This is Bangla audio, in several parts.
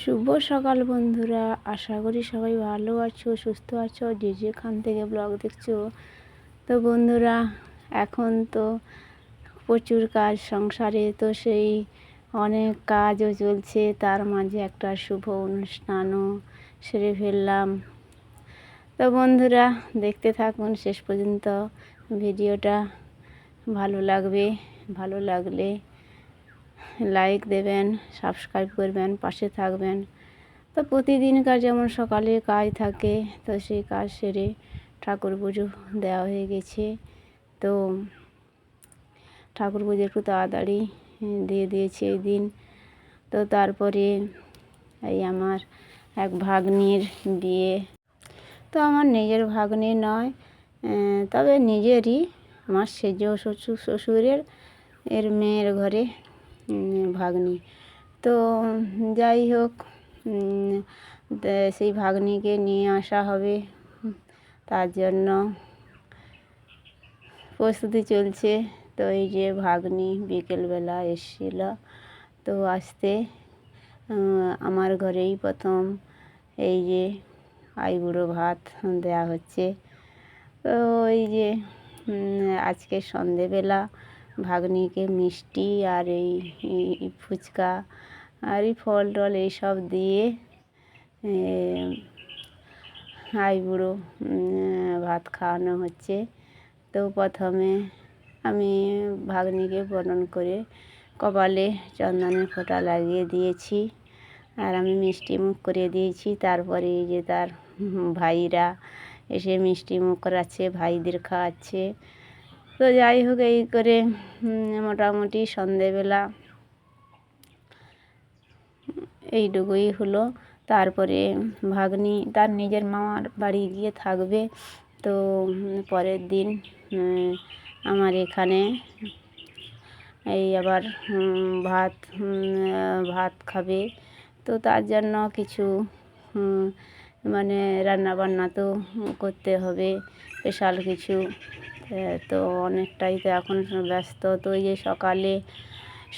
শুভ সকাল বন্ধুরা। আশা করি সবাই ভালো আছো, সুস্থ আছো, যে যেখান থেকে ব্লগ দেখছ। তো বন্ধুরা, এখন তো প্রচুর কাজ, সংসারে তো সেই অনেক কাজও চলছে। তার মাঝে একটা শুভ অনুষ্ঠানও সেরে ফেললাম। তো বন্ধুরা, দেখতে থাকুন শেষ পর্যন্ত। ভিডিওটা ভালো লাগবে, ভালো লাগলে লাইক দেবেন সাবস্ক্রাইব করবেন, পাশে থাকবেন। তো প্রতিদিনকার যেমন সকালে কাজ থাকে, তো সেই কাজ সেরে ঠাকুর পুজো দেওয়া হয়ে গেছে। তো ঠাকুর পুজো একটু তাড়াতাড়ি দিয়ে দিয়েছে এই দিন। তো তারপরে এই আমার এক ভাগ্নির বিয়ে। তো আমার নিজের ভাগ্নি নয় তবে নিজেরই আমার সেজ শ্বশুর, শ্বশুরের, এর মেয়ের ঘরে ভাগ্নি। তো যাই হোক সেই ভাগ্নিকে নিয়ে আসা হবে। তার জন্য প্রস্তুতি চলছে। তো এই যে ভাগ্নি বিকেলবেলা এসেছিল। তো আসতে আমার ঘরেই প্রথম এই যে আইবুড়ো ভাত দেওয়া হচ্ছে। তো ওই যে আজকে সন্ধেবেলা ভাগ্নিকে মিষ্টি আর এই ফুচকা আর এই ফল টল এইসব দিয়ে আইবুড়ো ভাত খাওয়ানো হচ্ছে। তো প্রথমে আমি ভাগ্নিকে বরণ করে কপালে চন্দনের ফোঁটা লাগিয়ে দিয়েছি আর আমি মিষ্টি মুখ করে দিয়েছি। তারপরে যে তার ভাইরা এসে মিষ্টি মুখ করাচ্ছে, ভাইদের খাওয়াচ্ছে। তো যাই হোক, এই করে মোটামুটি সন্ধেবেলা এইটুকুই হলো। তারপরে ভাগ্নি, তার নিজের মামার বাড়ি গিয়ে থাকবে। তো পরের দিন আমার এখানে এই আবার ভাত ভাত খাবে। তো তার জন্য কিছু মানে রান্না বান্না তো করতে হবে, স্পেশাল কিছু। তো অনেকটাই তো এখন ব্যস্ত। তো এই যে সকালে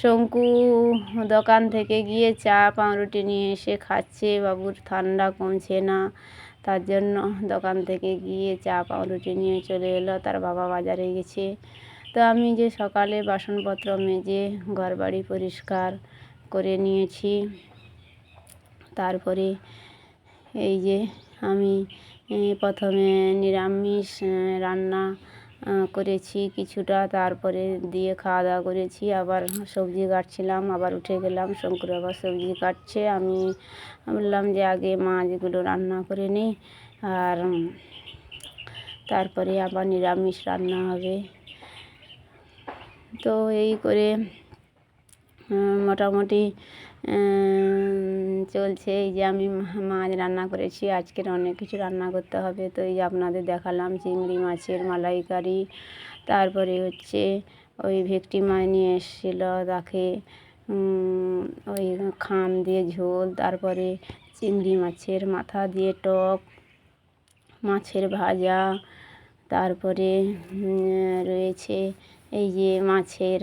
শঙ্কু দোকান থেকে গিয়ে চা, পাউরুটি নিয়ে এসে খাচ্ছে। বাবুর ঠান্ডা কমছে না, তার জন্য দোকান থেকে গিয়ে চা, পাউরুটি নিয়ে চলে এলো। তার বাবা বাজারে গেছে। তো আমি যে সকালে বাসনপত্র মেজে ঘর বাড়ি পরিষ্কার করে নিয়েছি। তারপরে এই যে আমি প্রথমে নিরামিষ রান্না করেছি, কিছুটা তারপরে দিয়ে খাওয়া দাওয়া করেছি, আবার সবজি কাটছিলাম, আবার উঠে গেলাম, শঙ্কর আবার সবজি কাটছে, আমি বললাম যে আগে মাছগুলো রান্না করে নিই, আর তারপরে আবার নিরামিষ রান্না হবে। তো এই করে মোটামুটি চলছে। এই যে আমি মাছ রান্না করেছি, আজকের অনেক কিছু রান্না করতে হবে। তো এই যে আপনাদের দেখালাম চিংড়ি মাছের মালাইকারি, তারপরে হচ্ছে ওই ভেটকি মাছ নিয়ে এসেছিল, তাকে ওই খাম দিয়ে ঝোল, তারপরে চিংড়ি মাছের মাথা দিয়ে টক, মাছের ভাজা, তারপরে রয়েছে এই যে মাছের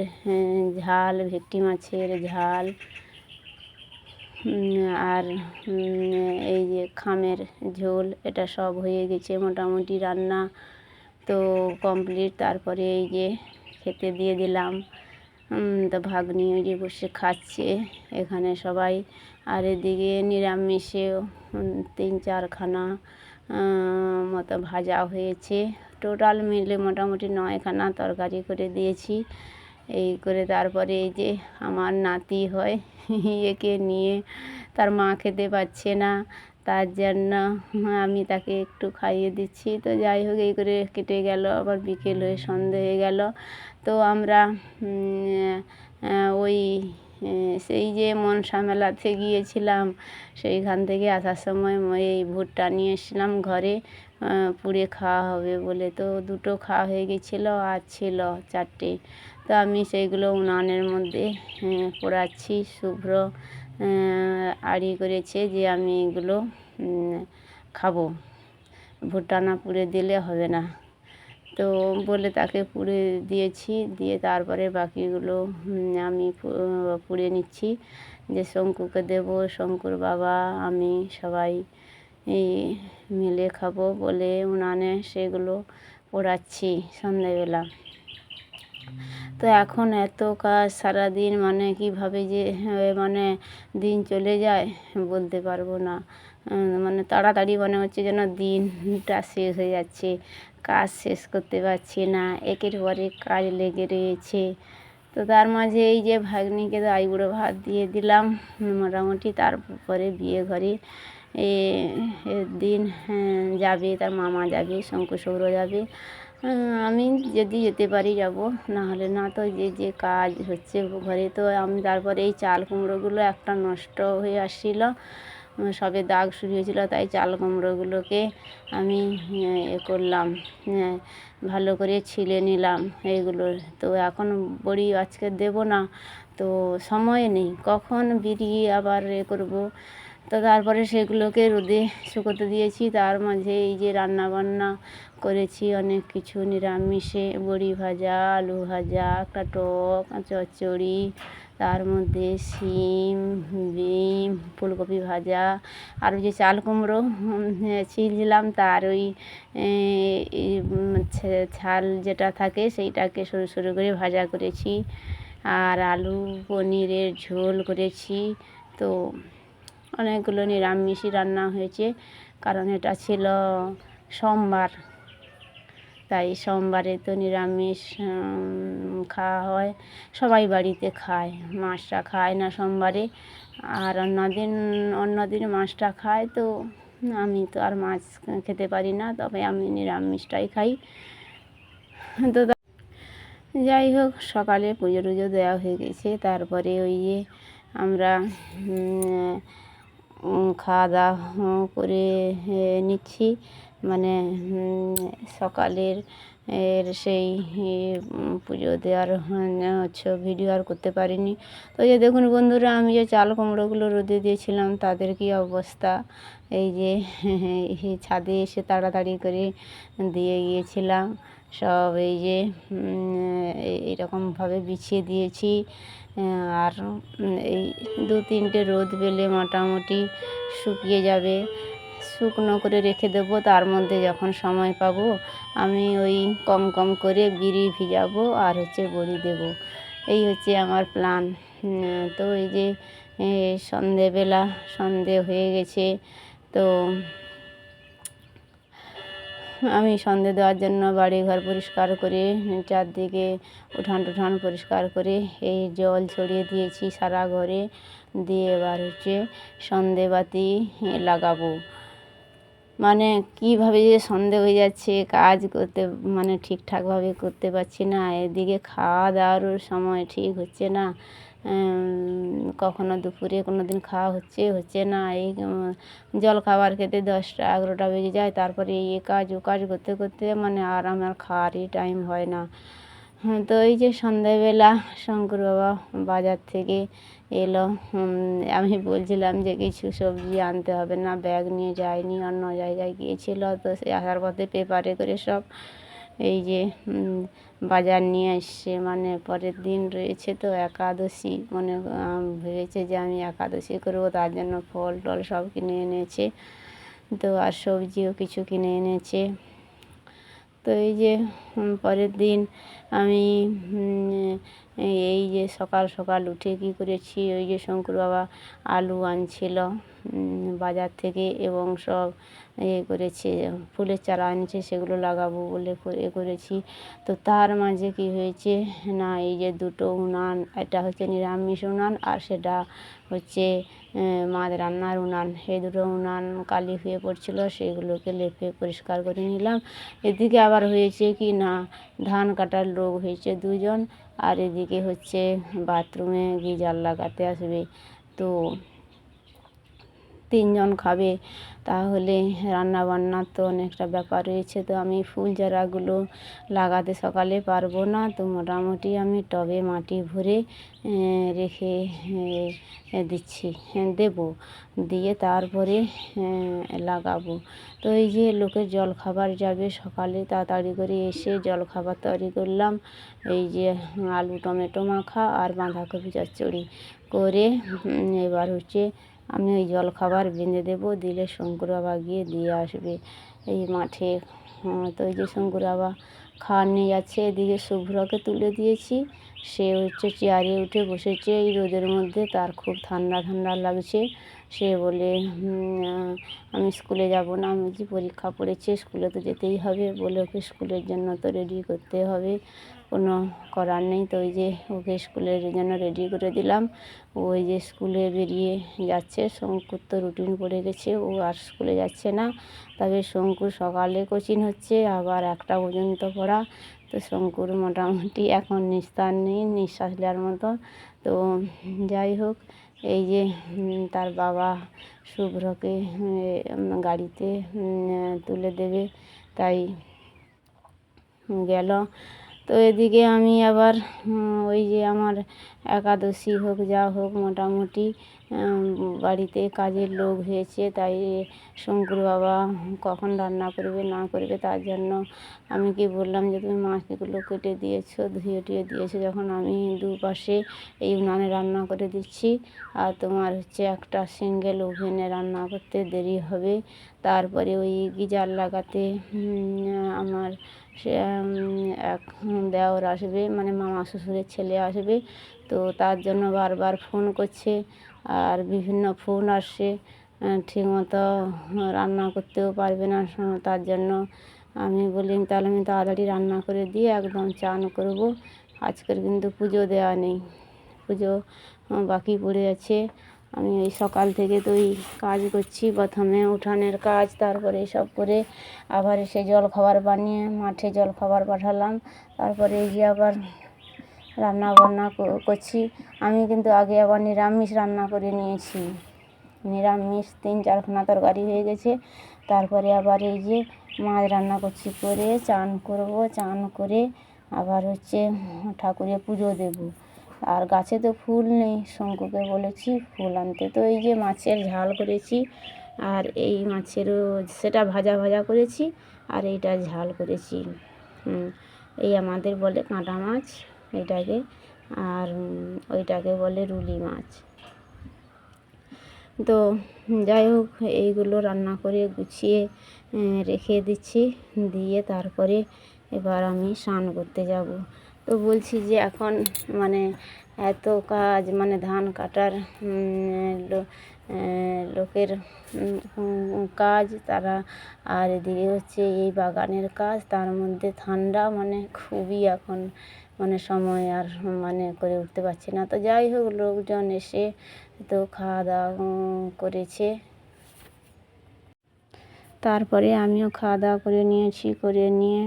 ঝাল, ভেটকি মাছের ঝাল আর এই যে খামের ঝোল, এটা সব হয়ে গেছে মোটামুটি রান্না। তো কমপ্লিট তারপরে এই যে খেতে দিয়ে দিলাম। তো ভাগ্নি ওই যে বসে খাচ্ছে, এখানে সবাই। আর এদিকে নিরামিষেও তিন চারখানা মতো ভাজা হয়েছে। টোটাল মিলে মোটামুটি নয়খানা তরকারি করে দিয়েছি। এই করে তারপরে এই যে আমার নাতি হয়, একে নিয়ে তার মা খেতে পাচ্ছে না, তার জন্য আমি তাকে একটু খাইয়ে দিচ্ছি। তো যাই হোক, এই করে কেটে গেল, আবার বিকেল হয়ে সন্ধে হয়ে গেল। তো আমরা ওই সেই যে মনসা মেলাতে গিয়েছিলাম, সেইখান থেকে আসার সময় এই ভুট্টা নিয়ে এসেছিলাম ঘরে। পুড়ে খাওয়া হবে বলে। তো দুটো খাওয়া হয়ে গেছিল, আর ছিল চারটে। তো আমি সেইগুলো উনানের মধ্যে পোড়াচ্ছি। শুভ্র আড়ি করেছে যে আমি এগুলো খাব। ভুট্টা না পুড়ে দিলে হবে না। তো বলে তাকে পুড়ে দিয়েছি, দিয়ে তারপরে বাকিগুলো আমি পুড়ে নিচ্ছি। যে শঙ্কুকে দেব, শঙ্কুর বাবা, আমি সবাই এই মিলে খাব বলে উনানে সেগুলো পোড়াচ্ছি সন্ধ্যেবেলা তো এখন এত কাজ সারাদিন মানে কীভাবে যে মানে দিন চলে যায় বলতে পারব না। মানে তাড়াতাড়ি মনে হচ্ছে যেন দিনটা শেষ হয়ে যাচ্ছে, কাজ শেষ করতে পারছি না, একের পর কাজ লেগে রয়েছে। তো তার মাঝে এই যে ভাগ্নিকে তো আইবুড়ো ভাত দিয়ে দিলাম, মোটামুটি তারপরে বিয়ে ঘরে এ দিন হ্যাঁ, যাবে তার মামা যাবে শঙ্কু সৌর যাবে আমি যদি যেতে পারি যাব না হলে না তো যে যে কাজ হচ্ছে ঘরে তো আমি তারপরে এই চাল কুমড়োগুলো একটা নষ্ট হয়ে আসছিল। সবে দাগ শুরু হয়েছিল তাই চাল কুমড়োগুলোকে আমি এ করলাম ভালো করে ছিলে নিলাম এইগুলো তো এখন বড়ি আজকে দেবো না তো সময় নেই কখন বিড়ি আবার এ করব? তো তারপরে সেগুলোকে রোদে শুকোতে দিয়েছি। তার মাঝে এই যে রান্না বান্না করেছি, অনেক কিছু, নিরামিষে বড়ি ভাজা, আলু ভাজা, একটা টক চচ্চড়ি, তার মধ্যে শিম, বিম, ফুলকপি ভাজা, আর ওই যে চাল কুমড়ো ছিলছিলাম তার ওই ছাল যেটা থাকে সেইটাকে সরু সরু করে ভাজা করেছি। আর আলু পনিরের ঝোল করেছি। তো অনেকগুলো নিরামিষই রান্না হয়েছে। কারণ এটা ছিল সোমবার। তাই সোমবারে তো নিরামিষ খাওয়া হয়। সবাই বাড়িতে খায়, মাছটা খায় না সোমবারে। আর অন্যদিন অন্যদিন মাছটা খায় তো আমি তো আর মাছ খেতে পারি না, তবে আমি নিরামিষটাই খাই। তো যাই হোক, সকালে পুজো টুজো দেওয়া হয়ে গেছে। তারপরে ওই যে আমরা খাওয়া দাওয়া করে নিচ্ছি। মানে সকালের এর সেই পুজো দেওয়ার উম, হচ্ছে ভিডিও আর করতে পারিনি। তো যে দেখুন বন্ধুরা আমি যে চাল কুমড়োগুলো রোদে দিয়েছিলাম তাদের কি অবস্থা? এই যে ছাদে এসে তাড়াতাড়ি করে দিয়ে গিয়েছিলাম। সব এই যে এইরকমভাবে বিছিয়ে দিয়েছি। আর এই দু তিনটে রোদ পেলে মোটামুটি শুকিয়ে যাবে। শুকনো করে রেখে দেবো, তার মধ্যে যখন সময় পাবো আমি ওই কম কম করে বিড়ি ভিজাবো আর হচ্ছে বড়ি দেবো। এই হচ্ছে আমার প্ল্যান। তো এই যে সন্ধেবেলা, সন্ধে হয়ে গেছে, তো আমি সন্ধে দেওয়ার জন্য বাড়ি ঘর পরিষ্কার করে, চারদিকে উঠান টুঠান পরিষ্কার করে, এই জল ছড়িয়ে দিয়েছি সারা ঘরে। দিয়ে এবার হচ্ছে সন্ধেবাতি লাগাবো। মানে কীভাবে যে সন্ধে হয়ে যাচ্ছে, কাজ করতে মানে ঠিকঠাকভাবে করতে পারছি না। এদিকে খাওয়া দাওয়ারও সময় ঠিক হচ্ছে না। কখনো দুপুরে কোনো দিন খাওয়া হচ্ছে হচ্ছে না। এই জল খাবার খেতে দশটা, এগারোটা বেজে যায়। তারপরে এই কাজ, ও কাজ করতে করতে মানে আর আমার খাওয়ারই টাইম হয় না। হ্যাঁ তো এই যে সন্ধ্যাবেলা শঙ্কর বাবা বাজার থেকে এলো আমি বলছিলাম যে কিছু সবজি আনতে হবে না, ব্যাগ নিয়ে যায়নি, অন্য জায়গায় গিয়েছিল। তো সে আসার পথে পেপারে করে সব এই যে বাজার নিয়ে এসছে মানে পরের দিন রয়েছে তো একাদশী। মনে ভেবেছে যে আমি একাদশী করব, তার জন্য ফল টল সব কিনে এনেছে। তো আর সবজিও কিছু কিনে এনেছে। তো এই যে পরের দিন আমি এই যে সকাল সকাল উঠে কী করেছি, ওই যে শঙ্কর বাবা আলু আনছিল বাজার থেকে এবং সব এ করেছে, ফুলের চারা আনছে সেগুলো লাগাবো বলে এ করেছি। তো তার মাঝে কি হয়েছে না, এই যে দুটো উনান, এটা হচ্ছে নিরামিষ উনান আর সেটা হচ্ছে মাছ রান্নার উনান। এই দুটো উনান কালি হয়ে পড়ছিল, সেগুলোকে লেপে পরিষ্কার করে নিলাম। এদিকে আবার হয়েছে কি না, ধান কাটার লোক হয়েছে দুজন, আর এদিকে হচ্ছে বাথরুমে গিজার লাগাতে আসবে। তো তিনজন খাবে, তাহলে রান্না বান্নার তো অনেকটা ব্যাপার রয়েছে। তো আমি ফুল চারাগুলো লাগাতে সকালে পারব না, তো মোটামুটি আমি টবে মাটি ভরে রেখে দিচ্ছি, দেবো। দিয়ে তারপরে লাগাবো। তো এই যে লোকের জল খাবার যাবে সকালে, তাড়াতাড়ি করে এসে জল খাবার তৈরি করলাম। এই যে আলু, টমেটো মাখা আর বাঁধাকপি চচ্চড়ি করে এবার হচ্ছে আমি ওই জল খাবার বেঁধে দেবো, দিলে শঙ্কুর বাবা গিয়ে দিয়ে আসবে এই মাঠে। তো ওই যে শঙ্কুর বাবা খাওয়ার নিয়ে যাচ্ছে, এদিকে শুভ্রকে তুলে দিয়েছি। সে হচ্ছে চেয়ারে উঠে বসেছে, এই রোদের মধ্যে তার খুব ঠান্ডা ঠান্ডা লাগছে। সে বলে আমি স্কুলে যাব না, আমি বলছি পরীক্ষা পড়েছে, স্কুলে তো যেতেই হবে। বলে, ওকে স্কুলের জন্য তো রেডি করতে হবে। কোনো করার নেই। তো ওই যে ওকে স্কুলের জন্য রেডি করে দিলাম। ওই যে স্কুলে বেরিয়ে যাচ্ছে। শঙ্কুর তো রুটিন পড়ে গেছে। ও আর স্কুলে যাচ্ছে না। তবে শঙ্কুর সকালে কোচিং হচ্ছে। আবার একটা পর্যন্ত পড়া। তো শঙ্কুর মোটামুটি এখন নিস্তার নেই, নিঃশ্বাস নেওয়ার মতো। তো যাই হোক, এই যে তার বাবা শুভ্রকে গাড়িতে তুলে দেবে। তাই গেল। তো এদিকে আমি আবার ওই যে আমার একাদশী হোক যা হোক মোটামুটি বাড়িতে কাজের লোক হয়েছে, তাই শঙ্কুর বাবা কখন রান্না করবে না করবে তার জন্য আমি কি বললাম যে তুমি মাছগুলো কেটে দিয়েছ, ধুয়ে টুয়ে দিয়েছ, যখন আমি দুপাশে এই উনানে রান্না করে দিচ্ছি, আর তোমার হচ্ছে একটা সিঙ্গেল ওভেনে রান্না করতে দেরি হবে, তারপরে ওই গিজার লাগাতে আমার সে এক দেওর আসবে মানে মামা শ্বশুরের ছেলে আসবে, তো তার জন্য বারবার ফোন করছে, আর বিভিন্ন ফোন আসছে ঠিকমতো রান্না করতেও পারবে না, তার জন্য আমি বলি তাহলে আমি তাড়াতাড়ি রান্না করে দিয়ে একদম চান করব, আজকের কিন্তু পুজো দেওয়া নেই। পুজো বাকি পড়ে আছে আমি ওই সকাল থেকে তো ওই কাজ করছি, প্রথমে উঠানের কাজ, তারপরে সব করে আবার এসে জল খাবার বানিয়ে মাঠে জল খাবার পাঠালাম। তারপরে এই যে আবার রান্না বান্না করছি। আমি কিন্তু আগে আবার নিরামিষ রান্না করে নিয়েছি। নিরামিষ তিন চারখানা তরকারি হয়ে গেছে। তারপরে আবার এই যে মাছ রান্না করছি করে, চান করব, চান করে আবার হচ্ছে ঠাকুরের পুজো দেব। আর গাছে তো ফুল নেই, শঙ্কুকে বলেছি ফুল আনতে। তো এই যে মাছের ঝাল করেছি, আর এই মাছেরও সেটা ভাজা ভাজা করেছি, আর এইটা ঝাল করেছি। এই আমাদের বলে কাঁটা মাছ এটাকে, আর ওইটাকে বলে রুলি মাছ। তো যাই হোক, এইগুলো রান্না করে গুছিয়ে রেখে দিচ্ছি, দিয়ে তারপরে এবার আমি স্নান করতে যাব। তো বলছি যে এখন মানে এত কাজ মানে ধান কাটার লোকের কাজ, তারা আর এদিকে হচ্ছে এই বাগানের কাজ, তার মধ্যে ঠান্ডা মানে খুবই এখন মানে সময় আর মানে করে উঠতে পারছি না। তো যাই হোক, লোকজন এসে তো খাওয়া দাওয়া করেছে। তারপরে আমিও খাওয়া দাওয়া করে নিয়েছি, করে নিয়ে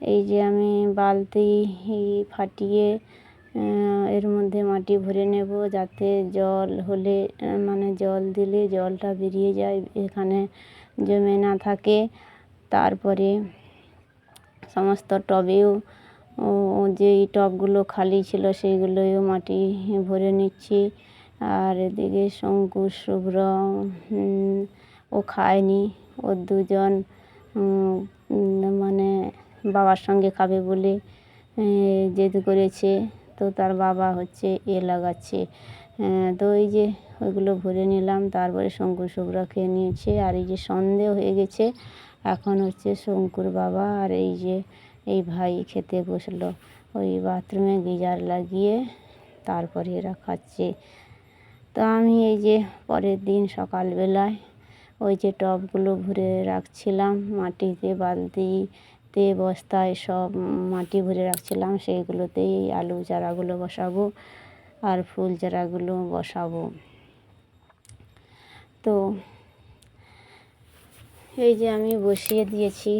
এই যে আমি বালতি ফাটিয়ে এর মধ্যে মাটি ভরে নেব যাতে জল হলে মানে জল দিলে জলটা বেরিয়ে যায় এখানে জমে না থাকে। তারপরে সমস্ত টবেও যেই টবগুলো খালি ছিল সেইগুলোও মাটি ভরে নিচ্ছি। আর এদিকে শঙ্কু, শুভ্র ও খায়নি। ও দুজন মানে বাবার সঙ্গে খাবে বলে জেদ করেছে। তো তার বাবা হচ্ছে এ লাগাচ্ছে। তো এই যে ওইগুলো ভরে নিলাম, তারপরে শঙ্কুর শুভ্র খেয়ে নিয়েছে। আর এই যে সন্দেহ হয়ে গেছে, এখন হচ্ছে শঙ্কুর বাবা আর এই যে এই ভাই খেতে বসল। ওই বাথরুমে গিজার লাগিয়ে তারপরে এরা খাচ্ছে। তো আমি এই যে পরের দিন সকালবেলায় ওই যে টবগুলো ভরে রাখছিলাম, মাটিতে বালতিতে বস্তায় সব মাটি ভরে রাখছিলাম, সেইগুলোতেই আলু চারাগুলো বসাবো আর ফুল চারাগুলো বসাবো। তো এই যে আমি বসিয়ে দিয়েছি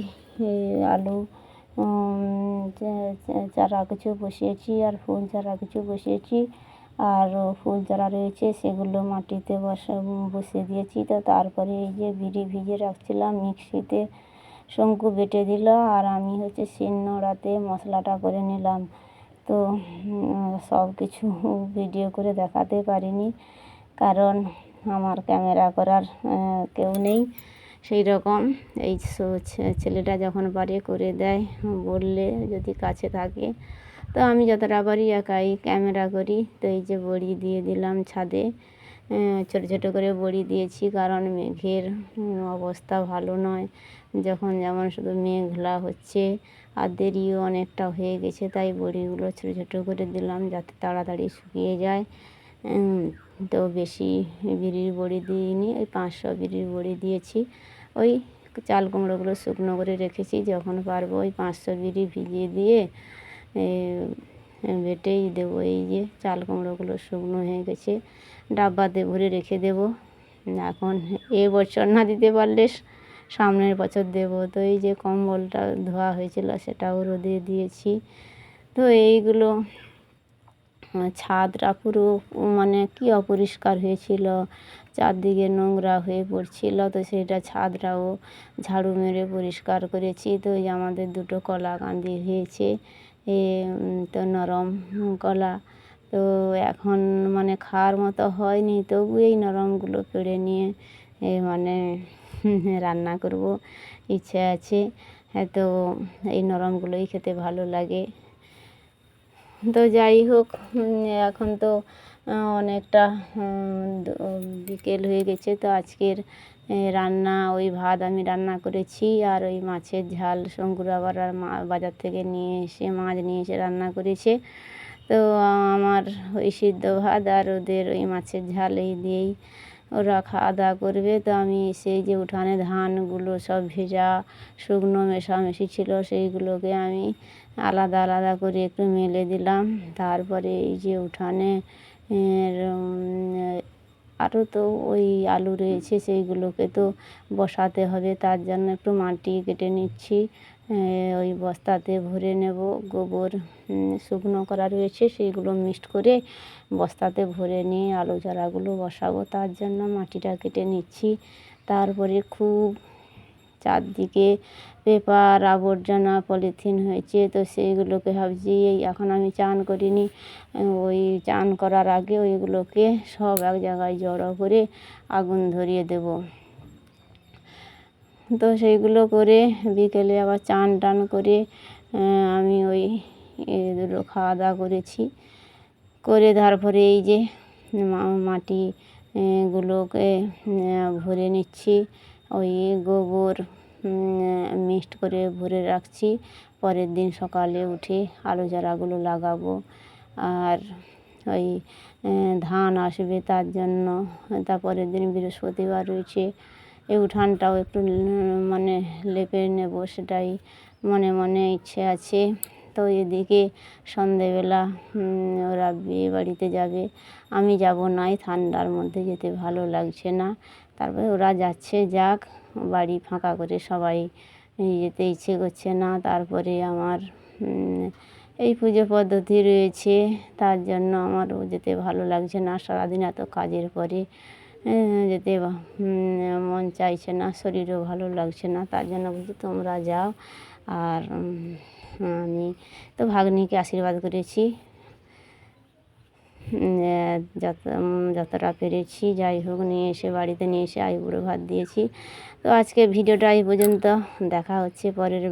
আলু চারা কিছু বসিয়েছি আর ফুল চারা কিছু বসিয়েছি আর ফুল চারা রয়েছে, সেগুলো মাটিতে বসা, বসিয়ে দিয়েছি। তো তারপরে এই যে বিড়ি ভিজে রাখছিলাম, মিক্সিতে শঙ্কু বেটে দিল আর আমি হচ্ছে শিলনোড়াতে মশলাটা করে নিলাম। তো সব কিছু ভিডিও করে দেখাতে পারিনি, কারণ আমার ক্যামেরা করার কেউ নেই। সেই রকম এই ছেলেটা যখন পারে করে দেয়, বললে যদি কাছে থাকে, তো আমি যতটা পারি একাই ক্যামেরা করি। তো এই যে বড়ি দিয়ে দিলাম ছাদে। ছোটো ছোটো করে বড়ি দিয়েছি কারণ মেঘের অবস্থা ভালো নয়। যখন যেমন শুধু মেঘলা হচ্ছে আর দেরিও অনেকটা হয়ে গেছে, তাই বড়িগুলো ছোটো ছোটো করে দিলাম যাতে তাড়াতাড়ি শুকিয়ে যায়। তো বেশি বিড়ির বড়ি দিইনি, ওই পাঁচশো বিড়ির বড়ি দিয়েছি। ওই চাল কুমড়োগুলো শুকনো করে রেখেছি, যখন পারব ওই পাঁচশো বিড়ি ভিজিয়ে দিয়ে বেটেই দেবো, এই যে চাল কুমড়োগুলো শুকনো হয়ে গেছে ডাব্বাতে ভরে রেখে দেবো। এখন এ বছর না দিতে পারলে সামনের বছর দেবো। তো এই যে কম্বলটা ধোয়া হয়েছিল সেটাও রোদে দিয়েছি। তো এইগুলো ছাদটা পুরো মানে কি অপরিষ্কার হয়েছিল, চারদিকে নোংরা হয়ে পড়ছিল, তো সেটা ছাদটাও ঝাড়ু মেরে পরিষ্কার করেছি। তো আমাদের দুটো কলা কান্দি হয়েছে এ তো নরম কলা। তো এখন মানে খাওয়ার মতো হয়নি, তবু এই নরমগুলো পেড়ে নিয়ে, এ মানে রান্না করব। ইচ্ছে আছে তো এই নরমগুলোই খেতে ভালো লাগে। তো যাই হোক এখন তো অনেকটা বিকেল হয়ে গেছে, তো আজকের রান্না, ওই ভাত আমি রান্না করেছি আর ওই মাছের ঝাল শঙ্কুর আবার আর মা, বাজার থেকে নিয়ে এসে, মাছ নিয়ে এসে রান্না করেছে। তো আমার ওই সিদ্ধ ভাত আর ওদের ওই মাছের ঝাল এই দিয়েই ওরা খাওয়া দাওয়া করবে। তো আমি সেই যে উঠানে ধানগুলো সব ভেজা, শুকনো, মেশামেশি ছিল সেইগুলোকে আমি আলাদা আলাদা করে একটু মেলে দিলাম। তারপরে এই যে উঠানে আরও তো ওই আলু রয়েছে সেইগুলোকে তো বসাতে হবে, তার জন্য একটু মাটি কেটে নিচ্ছি। ওই বস্তাতে ভরে নেব, গোবর শুকনো করা রয়েছে, সেইগুলো মিক্সড করে বস্তাতে ভরে নিয়ে আলু চারাগুলো বসাবো, তার জন্য মাটিটা কেটে নিচ্ছি। তারপরে খুব চারদিকে পেপার, আবর্জনা, পলিথিন হয়েছে, তো সেইগুলোকে ভাবছি, এই এখন আমি চান করিনি। ওই চান করার আগে ওইগুলোকে সব এক জায়গায় জড়ো করে আগুন ধরিয়ে দেবো। তো সেইগুলো করে বিকেলে আবার চান টান করে আমি ওই এগুলো খাওয়া দাওয়া করেছি। করে তারপরে এই যে মা- মাটি গুলোকে ভরে নিচ্ছি। ওই গোবর মিক্সড করে ভরে রাখছি। পরের দিন সকালে উঠে আলু চারাগুলো লাগাবো। আর ওই ধান আসবে তার জন্য। তারপরের দিন বৃহস্পতিবার রয়েছে। এই উঠানটাও একটু মানে লেপে নেব সেটাই মনে মনে ইচ্ছে আছে। তো এদিকে সন্ধেবেলা ওরা বিয়ে বাড়িতে যাবে। আমি যাব নাই ঠান্ডার মধ্যে যেতে ভালো লাগছে না। তারপরে ওরা যাচ্ছে, যাক, বাড়ি ফাঁকা করে সবাই যেতে ইচ্ছে করছে না। তারপরে আমার এই পুজো পদ্ধতি রয়েছে। তার জন্য আমারও যেতে ভালো লাগছে না সারাদিন এত কাজের পরে। যেতে মন চাইছে না, শরীরও ভালো লাগছে না। তার জন্য বলছি, তোমরা যাও। আর আমি তো ভাগ্নিকে আশীর্বাদ করেছি। যত যতটা পেরেছি, যাই হোক, নিয়ে এসে বাড়িতে নিয়ে এসে আইবুড়ো ভাত দিয়েছি। তো আজকে ভিডিওটা এই পর্যন্ত, দেখা হচ্ছে পরের